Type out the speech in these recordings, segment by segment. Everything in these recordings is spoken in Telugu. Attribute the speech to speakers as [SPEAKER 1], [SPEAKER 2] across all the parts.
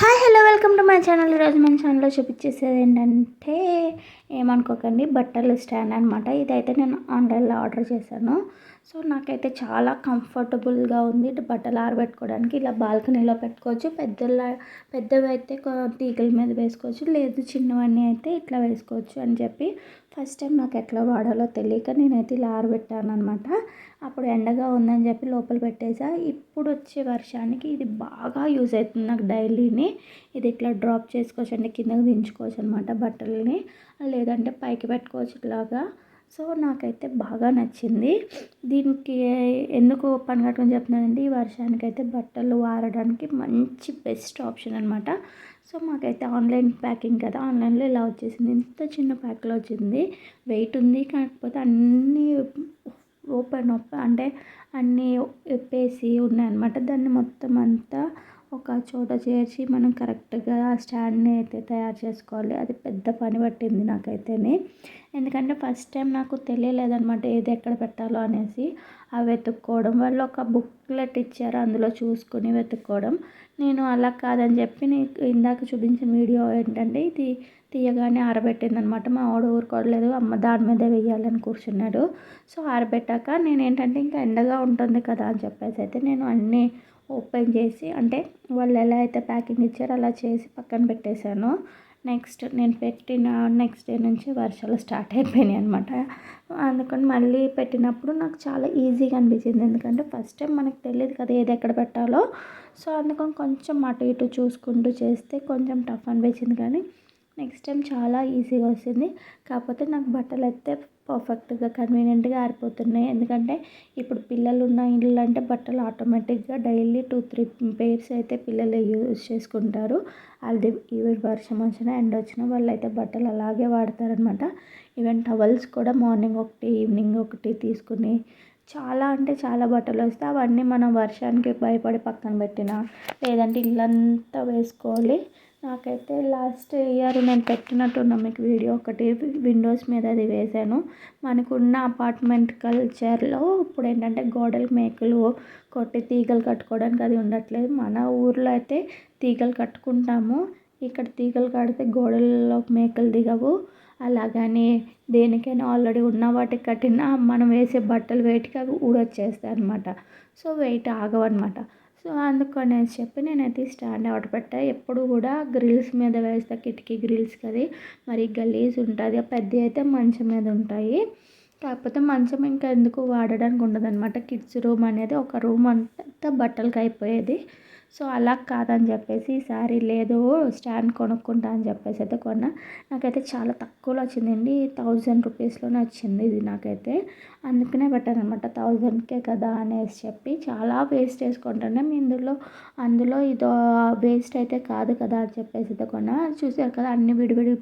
[SPEAKER 1] Hi hello welcome to my channel. ఈరోజు మన ఛానల్లో చూపించేసేది ఏంటంటే ఏమనుకోకండి బట్టలు స్టాండ్ అనమాట ఇదైతే నేను ఆన్లైన్లో ఆర్డర్ చేశాను. సో నాకైతే చాలా కంఫర్టబుల్గా ఉంది. బట్టలు ఆరబెట్టుకోవడానికి ఇలా బాల్కనీలో పెట్టుకోవచ్చు. పెద్దల పెద్దవి అయితే తీగల మీద వేసుకోవచ్చు. లేదు చిన్నవన్నీ అయితే ఇట్లా వేసుకోవచ్చు అని చెప్పి ఫస్ట్ టైం నాకు ఎట్లా వాడాలో తెలియక నేనైతే ఇలా ఆరబెట్టాను అనమాట అప్పుడు ఎండగా ఉందని చెప్పి లోపల పెట్టేసా. ఇప్పుడు వచ్చే వర్షానికి ఇది బాగా యూజ్ అవుతుంది నాకు డైలీని. ఇది ఇట్లా డ్రాప్ చేసుకోవచ్చు అంటే కిందకి దించుకోవచ్చు అనమాట బట్టలని. లేదంటే పైకి పెట్టుకోవచ్చు ఇట్లాగా. సో నాకైతే బాగా నచ్చింది. దీనికి ఎందుకు పని కట్టుకొని చెప్తున్నానండి ఈ వర్షానికి అయితే బట్టలు ఆరడానికి మంచి బెస్ట్ ఆప్షన్ అనమాట సో మాకైతే ఆన్లైన్ ప్యాకింగ్ కదా ఆన్లైన్లో ఇలా వచ్చేసింది. ఇంత చిన్న ప్యాక్లో వచ్చింది. వెయిట్ ఉంది కాకపోతే అన్నీ ఓపెన్ ఓపెన్ అంటే అన్నీ ఎప్పేసి ఉన్నాయన్నమాట దాన్ని మొత్తం అంతా ఒక చోట చేర్చి మనం కరెక్ట్గా స్టాండ్ని అయితే తయారు చేసుకోవాలి. అది పెద్ద పని పట్టింది నాకైతేనే. ఎందుకంటే ఫస్ట్ టైం నాకు తెలియలేదనమాట ఏది ఎక్కడ పెట్టాలో అనేసి. అవి వెతుక్కోవడం. వాళ్ళు ఒక బుక్లెట్ ఇచ్చారు అందులో చూసుకుని వెతుక్కోవడం. నేను అలా కాదని చెప్పి నీకు ఇందాక చూపించిన వీడియో ఏంటంటే ఇది తీయగానే ఆరబెట్టింది అనమాట మా వాడు ఊరుకోవట్లేదు. అమ్మ దాని మీద వేయాలని కూర్చున్నాడు. సో ఆరబెట్టాక నేను ఏంటంటే ఇంకా ఎండగా ఉంటుంది కదా అని చెప్పేసి అయితే నేను అన్నీ ఓపెన్ చేసి అంటే వాళ్ళు ఎలా అయితే ప్యాకింగ్ ఇచ్చారో అలా చేసి పక్కన పెట్టేశాను. నెక్స్ట్ నేను పెట్టిన నెక్స్ట్ డే నుంచి వర్షాలు స్టార్ట్ అయిపోయినాయి అనమాట అందుకని మళ్ళీ పెట్టినప్పుడు నాకు చాలా ఈజీగా అనిపించింది. ఎందుకంటే ఫస్ట్ టైం మనకు తెలియదు కదా ఏది ఎక్కడ పెట్టాలో. సో అందుకని కొంచెం అటు ఇటు చూసుకుంటూ చేస్తే కొంచెం టఫ్ అనిపించింది కానీ నెక్స్ట్ టైం చాలా ఈజీగా వస్తుంది. కాకపోతే నాకు బట్టలు అయితే పర్ఫెక్ట్గా కన్వీనియంట్గా ఆరిపోతున్నాయి. ఎందుకంటే ఇప్పుడు పిల్లలు ఉన్న ఇళ్ళు అంటే బట్టలు ఆటోమేటిక్గా డైలీ టూ త్రీ పేర్స్ అయితే పిల్లలు యూజ్ చేసుకుంటారు. అది ఈవెన్ వర్షం వచ్చినా ఎండ వచ్చినా వాళ్ళు అయితే బట్టలు అలాగే వాడతారనమాట ఈవెన్ టవల్స్ కూడా మార్నింగ్ ఒకటి ఈవినింగ్ ఒకటి తీసుకుని చాలా అంటే చాలా బట్టలు వస్తే అవన్నీ మనం వర్షానికి భయపడి పక్కన పెట్టిన లేదంటే ఇల్లంతా వేసుకోవాలి. నాకైతే లాస్ట్ ఇయర్ నేను పెట్టినట్టున్న మీకు వీడియో ఒకటి విండోస్ మీద అది వేశాను. మనకున్న అపార్ట్మెంట్ కల్చర్లో ఇప్పుడు ఏంటంటే గోడలు మేకలు కొట్టి తీగలు కట్టుకోవడానికి అది ఉండట్లేదు. మన ఊర్లో అయితే తీగలు కట్టుకుంటాము. ఇక్కడ తీగలు కడితే గోడల్లో మేకలు దిగవు. అలాగని దేనికైనా ఆల్రెడీ ఉన్న వాటికి కట్టినా మనం వేసే బట్టలు వెయిట్కి అవి ఊడొచ్చేస్తాయి అనమాట సో వెయిట్ ఆగవన్నమాట. సో అందుకనేసి చెప్పి నేనైతే స్టాండ్ ఆర్డర్ పెట్టా. ఎప్పుడు కూడా గ్రిల్స్ మీద వేస్తా కిటికీ గ్రిల్స్ అది మరి గలీజ్ ఉంటుంది. పెద్ద అయితే మంచం మీద ఉంటాయి. కాకపోతే మంచం ఇంకా ఎందుకు వాడడానికి ఉండదు అనమాట కిడ్స్ రూమ్ అనేది ఒక రూమ్ అంతా బట్టలకి అయిపోయేది సో అలా కాదని చెప్పేసి ఈసారి లేదు స్టాండ్ కొనుక్కుంటా అని చెప్పేసి అయితే కొన్నా. నాకైతే చాలా తక్కువలో వచ్చిందండి. థౌజండ్ రూపీస్లోనే వచ్చింది ఇది నాకైతే. అందుకనే పెట్టాను అనమాట థౌజండ్కే కదా అనేసి చెప్పి చాలా వేస్ట్ చేసుకుంటాను. ఇందులో అందులో ఇదో వేస్ట్ అయితే కాదు కదా అని చెప్పేసి అయితే కొన్నా. చూసారు కదా అన్ని విడివిడి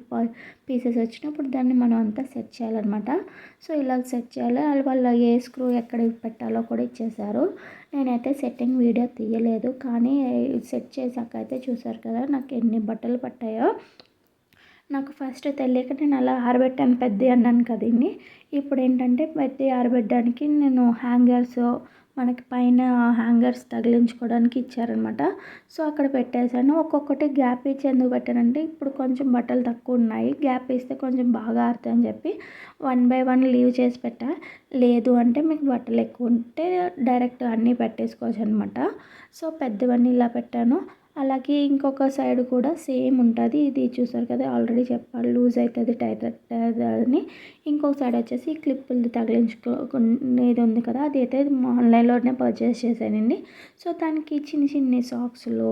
[SPEAKER 1] పీసెస్ వచ్చినప్పుడు దాన్ని మనం అంతా సెట్ చేయాలన్నమాట. సో ఇలా సెట్ చేయాలి. వాళ్ళు ఏ స్క్రూ ఎక్కడ పెట్టాలో కూడా ఇచ్చేసారు నేనైతే సెట్టింగ్ వీడియో తీయలేదు కానీ సెట్ చేశాక అయితే చూసారు కదా నాకు ఎన్ని బట్టలు పట్టాయో. నాకు ఫస్ట్ తెలియక నేను అలా ఆరబెట్టాను పెద్ద అన్నాను కదండి. ఇప్పుడు ఏంటంటే పెద్ద ఆరబెట్టడానికి నేను హ్యాంగర్స్ మనకి పైన హ్యాంగర్స్ తగిలించుకోవడానికి ఇచ్చారనమాట సో అక్కడ పెట్టేశాను. ఒక్కొక్కటి గ్యాప్ ఇచ్చి ఎందుకు పెట్టానంటే ఇప్పుడు కొంచెం బట్టలు తక్కువ ఉన్నాయి. గ్యాప్ ఇస్తే కొంచెం బాగా ఆరుతాయని చెప్పి వన్ బై వన్ లీవ్ చేసి పెట్టా. లేదు అంటే మీకు బట్టలు ఎక్కువ ఉంటే డైరెక్ట్ అన్నీ పెట్టేసుకోవచ్చు అనమాట సో పెద్దవన్నీ ఇలా పెట్టాను. అలాగే ఇంకొక సైడ్ కూడా సేమ్ ఉంటుంది. ఇది చూసారు కదా ఆల్రెడీ చెప్పాలి లూజ్ అవుతుంది టైట్ అని. ఇంకొక సైడ్ వచ్చేసి క్లిప్పులు తగిలించుకునేది ఉంది కదా అది అయితే ఆన్లైన్లోనే పర్చేస్ చేశానండి. సో దానికి చిన్న చిన్న సాక్స్లు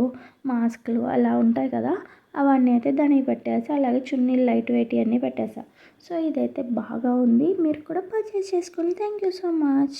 [SPEAKER 1] మాస్క్లు అలా ఉంటాయి కదా అవన్నీ అయితే దానికి పెట్టేసి. అలాగే చున్నీ లైట్ వెయిట్ అన్నీ పెట్టేసా. సో ఇదైతే బాగా ఉంది. మీరు కూడా పర్చేస్ చేసుకోండి థ్యాంక్ యూ సో మచ్.